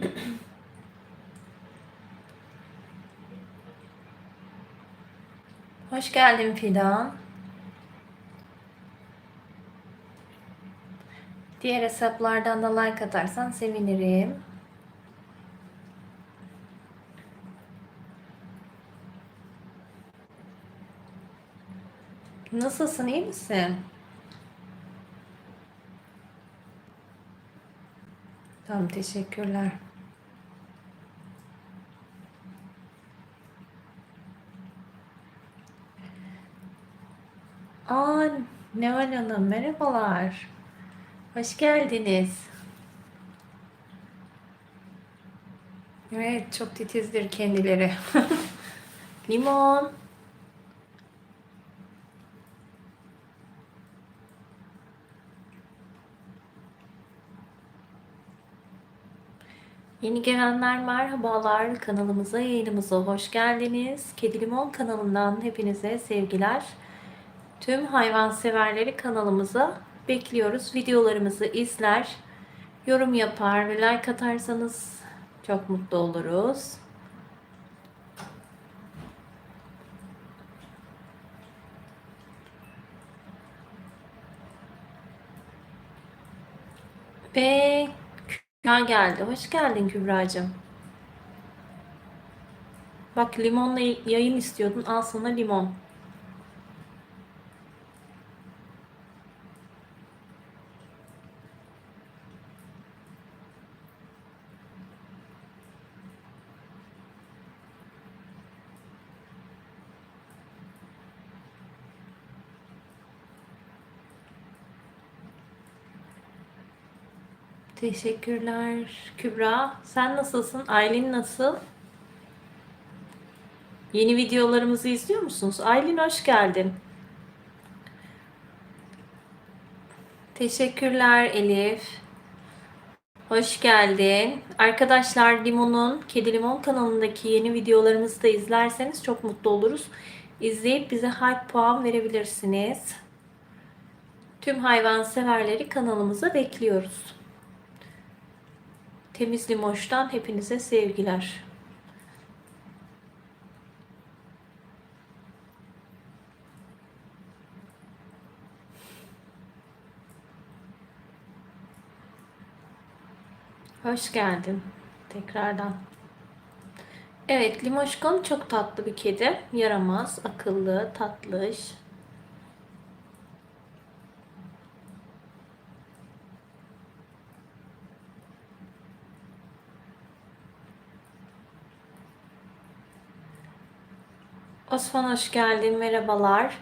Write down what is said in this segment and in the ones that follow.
Hoş geldin Fidan. Diğer hesaplardan da like atarsan sevinirim. Nasılsın, iyi misin? Tamam, teşekkürler. Neval Hanım, merhabalar. Hoş geldiniz. Evet, çok titizdir kendileri. Limon. Yeni gelenler merhabalar. Kanalımıza, yayınımıza hoş geldiniz. Kedi Limon kanalından hepinize sevgiler. Tüm hayvanseverleri kanalımıza bekliyoruz. Videolarımızı izler, yorum yapar ve like atarsanız çok mutlu oluruz. Ve Kübra geldi. Hoş geldin Kübra'cığım. Bak limonla yayın istiyordun. Al sana limon. Teşekkürler Kübra. Sen nasılsın? Aylin nasıl? Yeni videolarımızı izliyor musunuz? Aylin hoş geldin. Teşekkürler Elif. Hoş geldin. Arkadaşlar Limon'un, Kedi Limon kanalındaki yeni videolarımızı da izlerseniz çok mutlu oluruz. İzleyip bize hype puan verebilirsiniz. Tüm hayvan severleri kanalımıza bekliyoruz. Temiz Limoş'tan hepinize sevgiler. Hoş geldin tekrardan. Evet, Limoşkon çok tatlı bir kedi. Yaramaz, akıllı, tatlış. Osman hoş geldin. Merhabalar.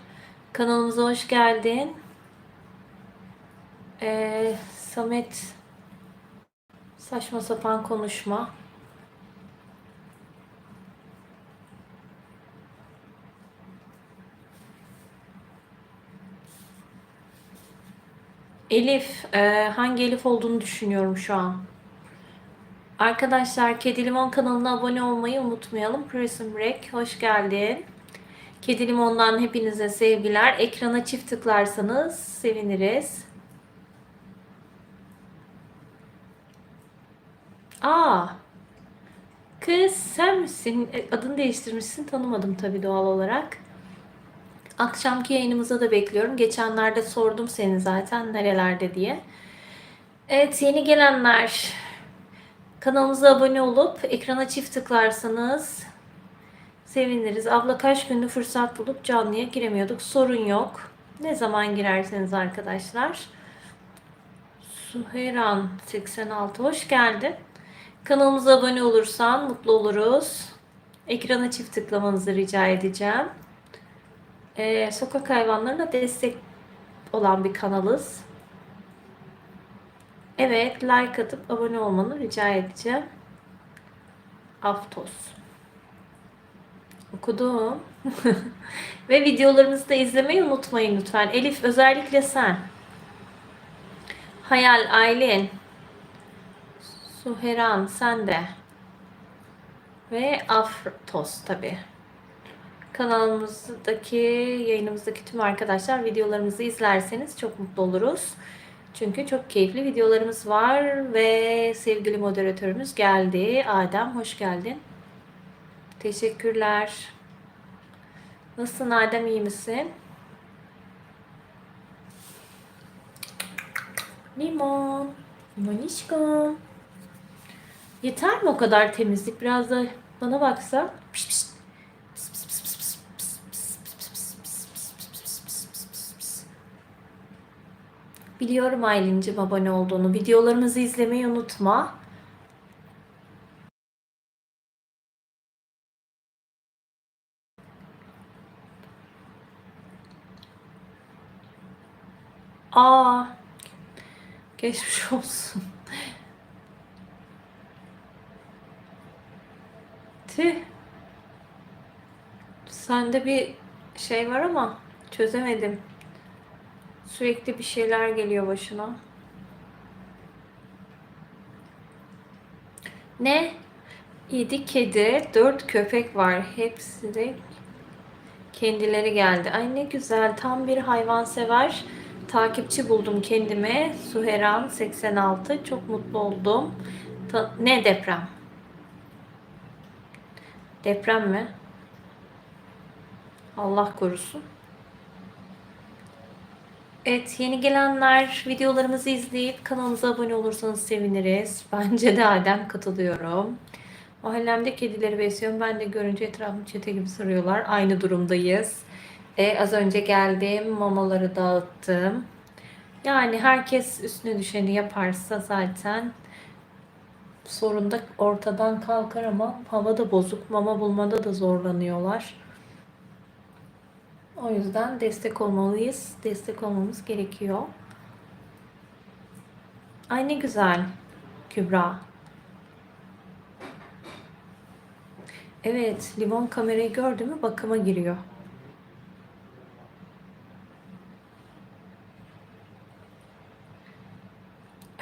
Kanalımıza hoş geldin. Ee, Samet saçma sapan konuşma. Elif, e, hangi Elif olduğunu düşünüyorum şu an. Arkadaşlar Kedi Limon kanalına abone olmayı unutmayalım. Prison Break, hoş geldin. Kedi Limon'dan hepinize sevgiler. Ekrana çift tıklarsanız seviniriz. Aa, kız sen misin? E, Adını değiştirmişsin. Tanımadım tabii doğal olarak. Akşamki yayınımıza da bekliyorum. Geçenlerde sordum seni zaten nerelerde diye. Evet yeni gelenler kanalımıza abone olup ekrana çift tıklarsanız seviniriz. Abla kaç gündür fırsat bulup canlıya giremiyorduk. Sorun yok. Ne zaman girerseniz arkadaşlar. Suheran 86 hoş geldin. Kanalımıza abone olursan mutlu oluruz. Ekrana çift tıklamanızı rica edeceğim. Ee, sokak hayvanlarına destek olan bir kanalız. Evet, like atıp abone olmanı rica edeceğim. Aftos. Okudum. Ve videolarımızı da izlemeyi unutmayın lütfen. Elif özellikle sen. Hayal Aylin. Suheran sen de. Ve Aftos tabi. Kanalımızdaki, yayınımızdaki tüm arkadaşlar videolarımızı izlerseniz çok mutlu oluruz. Çünkü çok keyifli videolarımız var ve sevgili moderatörümüz geldi. Adem hoş geldin. Teşekkürler. Nasılsın Adem iyi misin? Limon. Limonişko. Yeter mi o kadar temizlik? Biraz da bana baksa. Piş piş. Biliyorum Aylin'cim abone olduğunu. Videolarımızı izlemeyi unutma. Aa, geçmiş olsun. Tüh. Sende bir şey var ama çözemedim. Sürekli bir şeyler geliyor başına. Ne? 7 kedi, 4 köpek var. Hepsi de kendileri geldi. Ay ne güzel. Tam bir hayvansever takipçi buldum kendime. Suheran 86. Çok mutlu oldum. Ta- ne deprem? Deprem mi? Allah korusun. Evet, yeni gelenler videolarımızı izleyip kanalımıza abone olursanız seviniriz. Bence de Adem katılıyorum. Mahallemde kedileri besliyorum. Ben de görünce etrafımı çete gibi sarıyorlar. Aynı durumdayız. E, az önce geldim, mamaları dağıttım. Yani herkes üstüne düşeni yaparsa zaten sorun da ortadan kalkar ama hava da bozuk. Mama bulmada da zorlanıyorlar. O yüzden destek olmalıyız. Destek olmamız gerekiyor. Ay ne güzel Kübra. Evet, limon kamerayı gördü mü bakıma giriyor.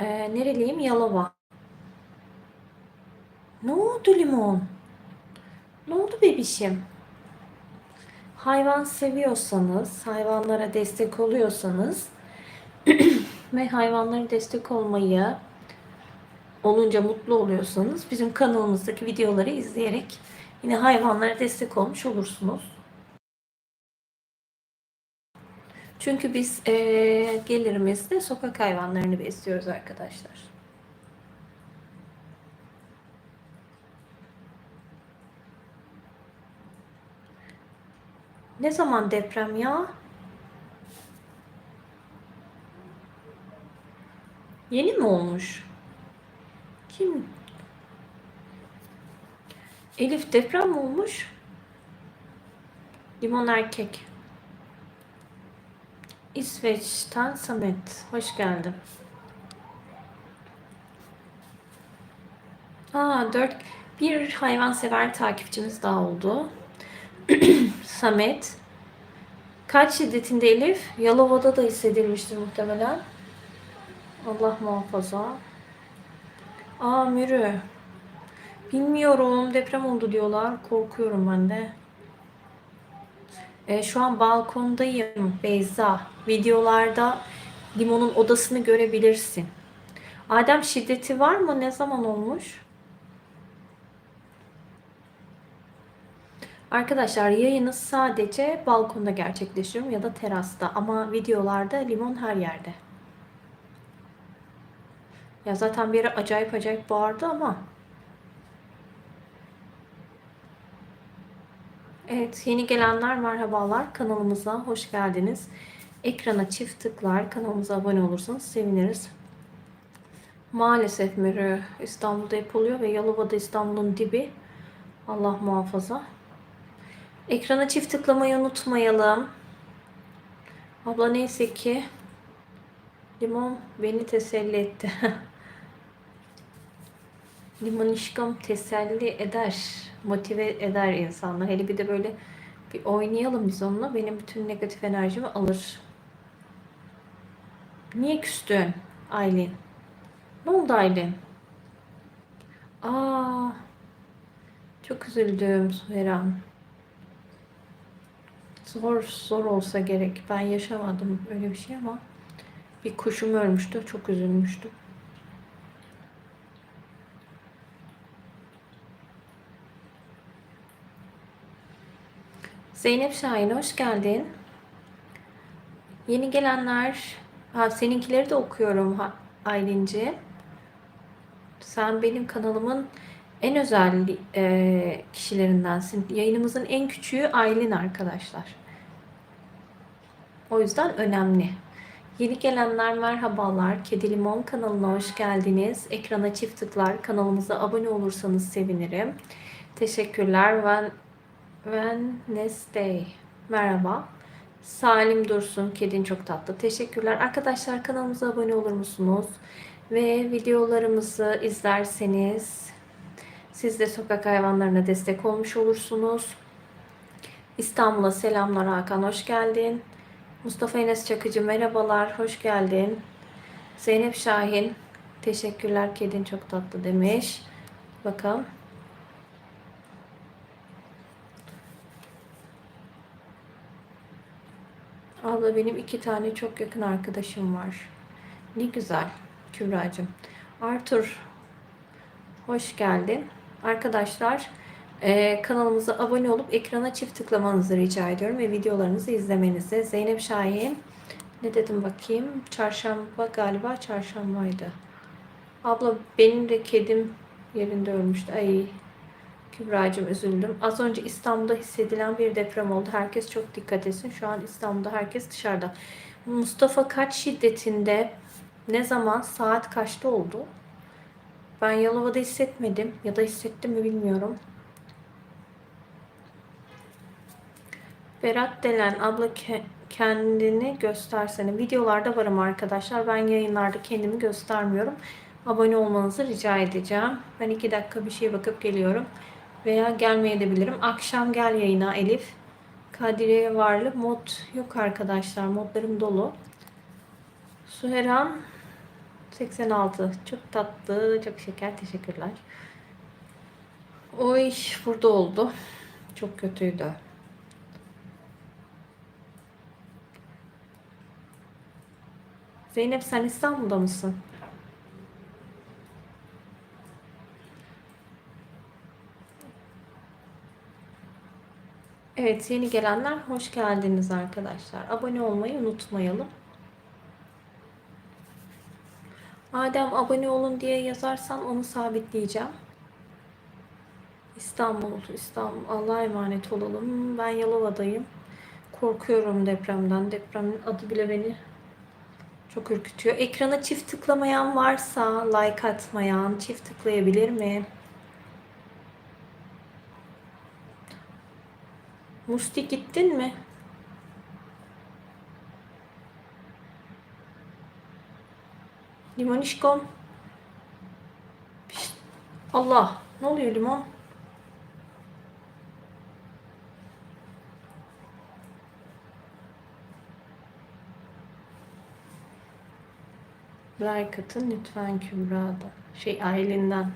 Ee, nereliyim? Yalova. Ne oldu limon? Ne oldu bebişim? Hayvan seviyorsanız, hayvanlara destek oluyorsanız ve hayvanlara destek olmayı olunca mutlu oluyorsanız bizim kanalımızdaki videoları izleyerek yine hayvanlara destek olmuş olursunuz. Çünkü biz eee gelirimizde sokak hayvanlarını besliyoruz arkadaşlar. Ne zaman deprem ya? Yeni mi olmuş? Kim? Elif deprem olmuş? Limon erkek. İsveç'ten Samet. Hoş geldin. Aa, dört, bir hayvansever takipçimiz daha oldu. Samet. Kaç şiddetinde Elif? Yalova'da da hissedilmiştir muhtemelen. Allah muhafaza. Aa Mürü. Bilmiyorum. Deprem oldu diyorlar. Korkuyorum ben de. E, şu an balkondayım Beyza. Videolarda Limon'un odasını görebilirsin. Adem şiddeti var mı? Ne zaman olmuş? Arkadaşlar yayını sadece balkonda gerçekleştiriyorum ya da terasta ama videolarda limon her yerde. Ya zaten bir acayip acayip bağırdı ama Evet, yeni gelenler merhabalar. Kanalımıza hoş geldiniz. Ekrana çift tıklar, kanalımıza abone olursanız seviniriz. Maalesef Mürü İstanbul'da hep oluyor ve Yalova'da İstanbul'un dibi. Allah muhafaza. Ekrana çift tıklamayı unutmayalım. Abla neyse ki limon beni teselli etti. limon işkam teselli eder, motive eder insanlar. Hele bir de böyle bir oynayalım biz onunla. Benim bütün negatif enerjimi alır. Niye küstün Aylin? Ne oldu Aylin? Aa, çok üzüldüm Suheran. Zor, zor olsa gerek. Ben yaşamadım öyle bir şey ama bir kuşum ölmüştü. Çok üzülmüştüm. Zeynep Şahin hoş geldin. Yeni gelenler, ha, seninkileri de okuyorum Aylinci. Sen benim kanalımın en özel e, kişilerindensin. Yayınımızın en küçüğü Aylin arkadaşlar. O yüzden önemli. Yeni gelenler merhabalar. Kedi Limon kanalına hoş geldiniz. Ekrana çift tıklar. Kanalımıza abone olursanız sevinirim. Teşekkürler. When, Wednesday. Merhaba. Salim Dursun. Kedin çok tatlı. Teşekkürler. Arkadaşlar kanalımıza abone olur musunuz? Ve videolarımızı izlerseniz siz de sokak hayvanlarına destek olmuş olursunuz. İstanbul'a selamlar Hakan. Hoş geldin. Mustafa Enes Çakıcı merhabalar, hoş geldin. Zeynep Şahin, teşekkürler kedin çok tatlı demiş. Bakalım. Abla benim iki tane çok yakın arkadaşım var. Ne güzel Kübra'cığım. Arthur, hoş geldin. Arkadaşlar ee, kanalımıza abone olup ekrana çift tıklamanızı rica ediyorum ve videolarımızı izlemenizi. Zeynep Şahin ne dedim bakayım? Çarşamba galiba çarşambaydı. Abla benim de kedim yerinde ölmüştü. Ay Kübra'cığım üzüldüm. Az önce İstanbul'da hissedilen bir deprem oldu. Herkes çok dikkat etsin. Şu an İstanbul'da herkes dışarıda. Mustafa kaç şiddetinde ne zaman saat kaçta oldu? Ben Yalova'da hissetmedim ya da hissettim mi bilmiyorum. Berat Delen abla ke- kendini göstersene. Videolarda varım arkadaşlar. Ben yayınlarda kendimi göstermiyorum. Abone olmanızı rica edeceğim. Ben iki dakika bir şeye bakıp geliyorum. Veya gelmeyebilirim. Akşam gel yayına Elif. Kadiriye varlı mod yok arkadaşlar. Modlarım dolu. Suheran 86. Çok tatlı, çok şeker. Teşekkürler. Oy burada oldu. Çok kötüydü. Zeynep sen İstanbul'da mısın? Evet yeni gelenler hoş geldiniz arkadaşlar. Abone olmayı unutmayalım. Adem abone olun diye yazarsan onu sabitleyeceğim. İstanbul, İstanbul. Allah'a emanet olalım. Ben Yalova'dayım. Korkuyorum depremden. Depremin adı bile beni çok ürkütüyor. Ekrana çift tıklamayan varsa like atmayan çift tıklayabilir mi? Musti gittin mi? Limonişkom. Pişt. Allah. Ne oluyor limon? Like atın lütfen Kübra'da. Şey ailenden.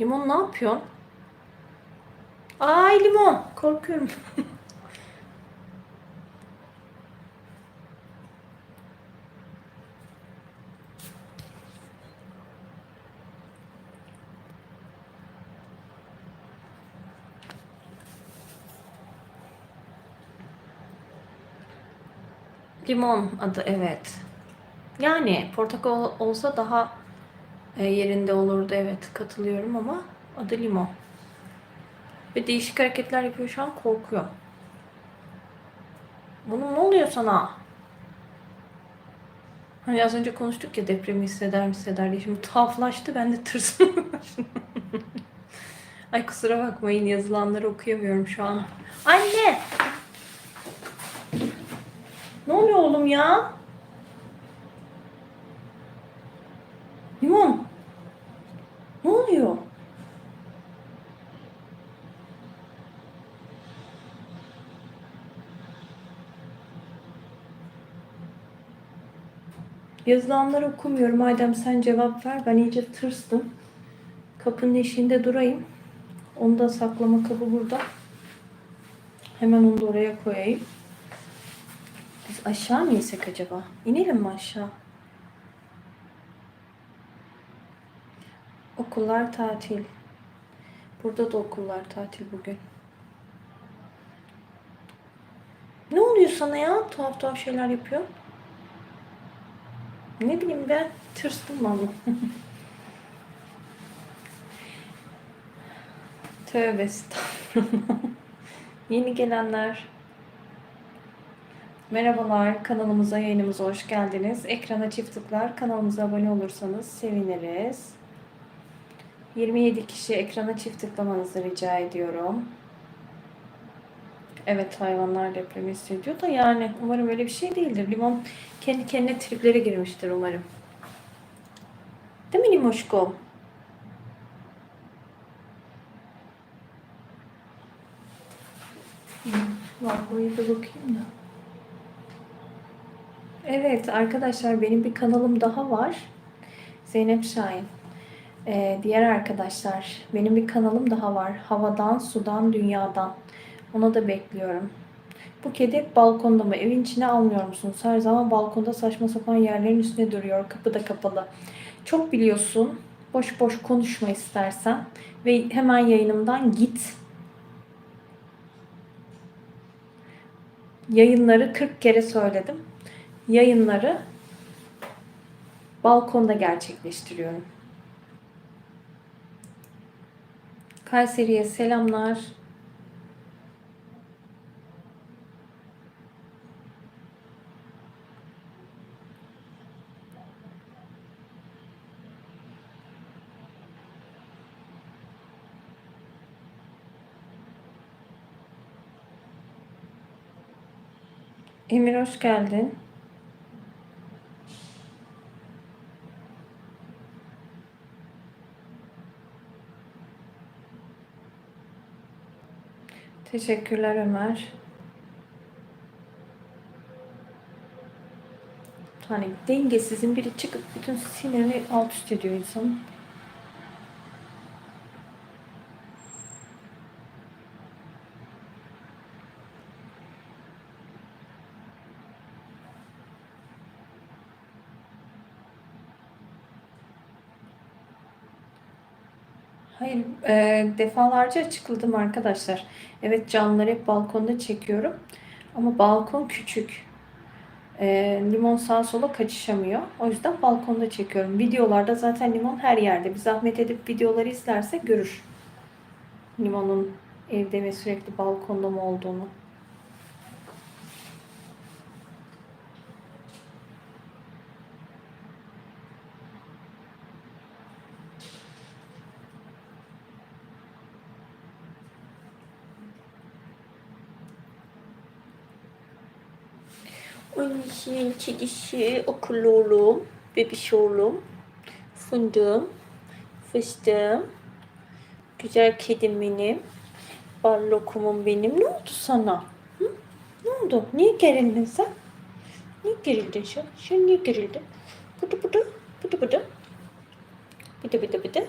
Limon ne yapıyorsun? Ay limon. Korkuyorum. Limon adı evet. Yani portakal olsa daha e, yerinde olurdu evet katılıyorum ama adı limon. Ve değişik hareketler yapıyor şu an korkuyorum. Bunun ne oluyor sana? Hani az önce konuştuk ya depremi hisseder mi hisseder diye. Şimdi tuhaflaştı ben de tırsım. Ay kusura bakmayın yazılanları okuyamıyorum şu an. Anne! Ne oluyor oğlum ya? Limon. Ne oluyor? Yazılanları okumuyorum. Madem sen cevap ver. Ben iyice tırstım. Kapının eşiğinde durayım. Onu da saklama kabı burada. Hemen onu da oraya koyayım. Biz aşağı mı insek acaba? İnelim mi aşağı? Okullar tatil. Burada da okullar tatil bugün. Ne oluyor sana ya? Tuhaf tuhaf şeyler yapıyor. Ne bileyim ben tırstım vallahi. Tövbe estağfurullah. Yeni gelenler. Merhabalar, kanalımıza, yayınımıza hoş geldiniz. Ekrana çift tıklar, kanalımıza abone olursanız seviniriz. 27 kişi ekrana çift tıklamanızı rica ediyorum. Evet hayvanlar depremi hissediyor da yani umarım öyle bir şey değildir. Limon kendi kendine triplere girmiştir umarım. Değil mi Limoşko? Vallahi bir bakayım da. Evet arkadaşlar benim bir kanalım daha var. Zeynep Şahin. Ee, diğer arkadaşlar benim bir kanalım daha var. Havadan, sudan, dünyadan. Ona da bekliyorum. Bu kedi balkonda mı? Evin içine almıyor musunuz? Her zaman balkonda saçma sapan yerlerin üstüne duruyor. Kapı da kapalı. Çok biliyorsun. Boş boş konuşma istersen. Ve hemen yayınımdan git. Yayınları 40 kere söyledim. Yayınları balkonda gerçekleştiriyorum. Kayseri'ye selamlar. Emir hoş geldin. Teşekkürler Ömer. Hani dengesizin biri çıkıp bütün sinirini alt üst ediyor insanın. E, defalarca açıkladım arkadaşlar. Evet camları hep balkonda çekiyorum. Ama balkon küçük. E, limon sağa sola kaçışamıyor. O yüzden balkonda çekiyorum. Videolarda zaten limon her yerde. Bir zahmet edip videoları izlerse görür. Limonun evde ve sürekli balkonda mı olduğunu. Annişin kedisi, akıllı oğlum, bebiş oğlum, fındığım, fıstığım, güzel kedim benim, bal lokumum benim. Ne oldu sana? Hı? Ne oldu? Niye gerildin sen? Niye gerildin sen? Sen niye gerildin? Bıdı bıdı, bıdı bıdı. Bıdı bıdı bıdı.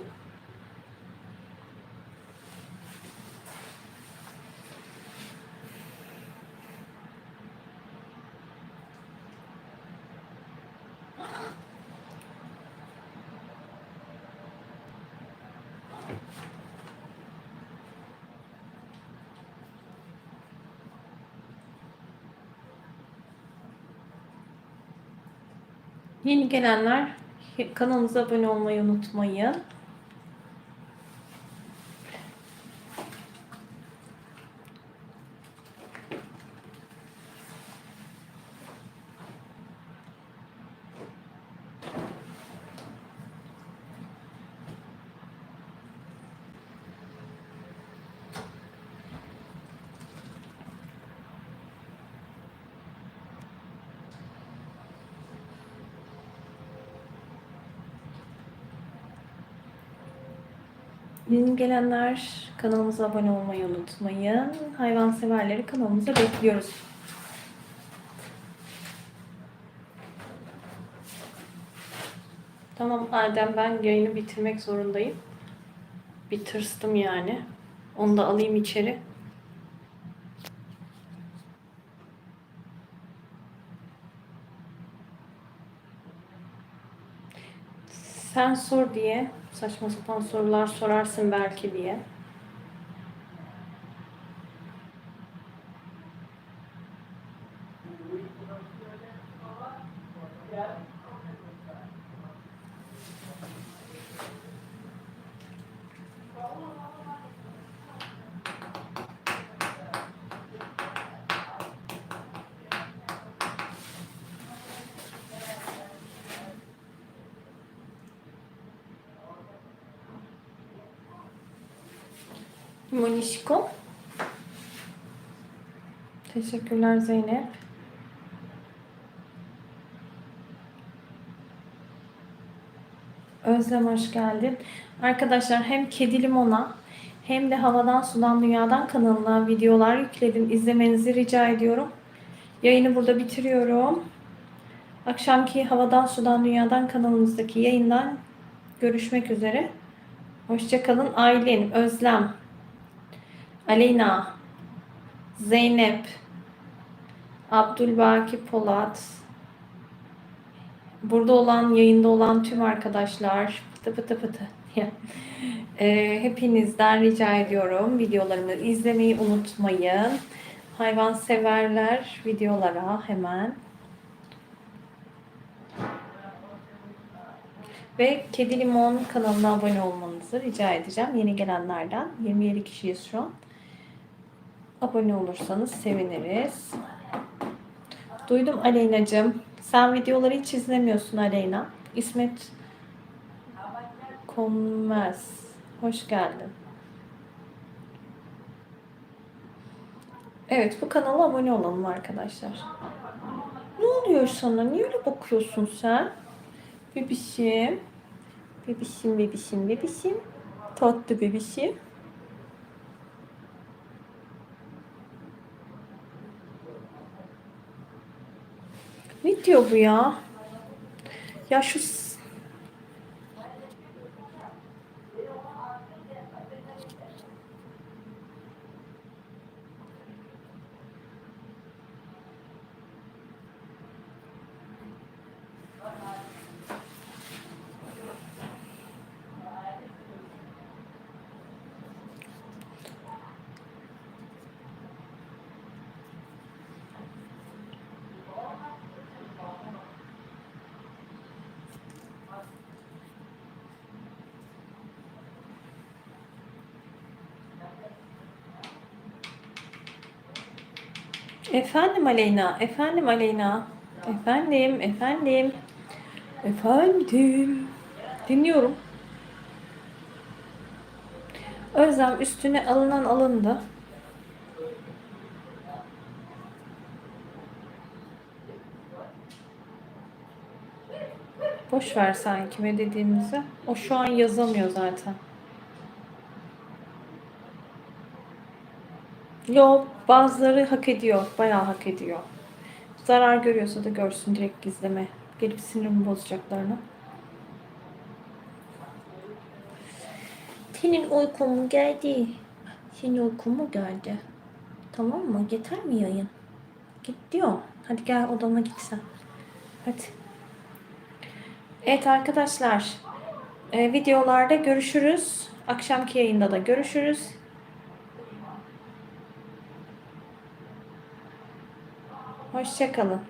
Yeni gelenler kanalımıza abone olmayı unutmayın. Yeni gelenler kanalımıza abone olmayı unutmayın. Hayvanseverleri kanalımıza bekliyoruz. Tamam Adem ben yayını bitirmek zorundayım. Bir tırstım yani. Onu da alayım içeri. Sen sor diye saçma sapan sorular sorarsın belki diye. Yeah. Monişko. Teşekkürler Zeynep. Özlem hoş geldin. Arkadaşlar hem Kedi Limon'a hem de Havadan Sudan Dünyadan kanalına videolar yükledim. İzlemenizi rica ediyorum. Yayını burada bitiriyorum. Akşamki Havadan Sudan Dünyadan kanalımızdaki yayından görüşmek üzere. Hoşçakalın. Aylin, Özlem, Aleyna, Zeynep, Abdülbaki Polat, burada olan, yayında olan tüm arkadaşlar, pıtı pıtı pıtı. Eee, hepinizden rica ediyorum videolarımı izlemeyi unutmayın. Hayvanseverler videolara hemen. Ve Kedi Limon kanalına abone olmanızı rica edeceğim. Yeni gelenlerden 27 kişiyiz şu an. Abone olursanız seviniriz. Duydum Aleyna'cığım. Sen videoları hiç izlemiyorsun Aleyna. İsmet Konmez. Hoş geldin. Evet bu kanala abone olalım arkadaşlar. Ne oluyor sana? Niye öyle bakıyorsun sen? Bebişim. Bebişim, bebişim, bebişim. Tatlı bebişim. Ne diyor bu ya? Ya şu Efendim Aleyna, efendim Aleyna. Efendim, efendim. Efendim. Dinliyorum. Özlem üstüne alınan alındı. Boş ver sen kime dediğimizi. O şu an yazamıyor zaten. Yo bazıları hak ediyor. Bayağı hak ediyor. Zarar görüyorsa da görsün direkt gizleme. Gelip sinirimi bozacaklarını. Senin uykun mu geldi? Senin uykun mu geldi? Tamam mı? Yeter mi yayın? Git diyor. Hadi gel odama git sen. Hadi. Evet arkadaşlar. e, videolarda görüşürüz. Akşamki yayında da görüşürüz. Hoşçakalın.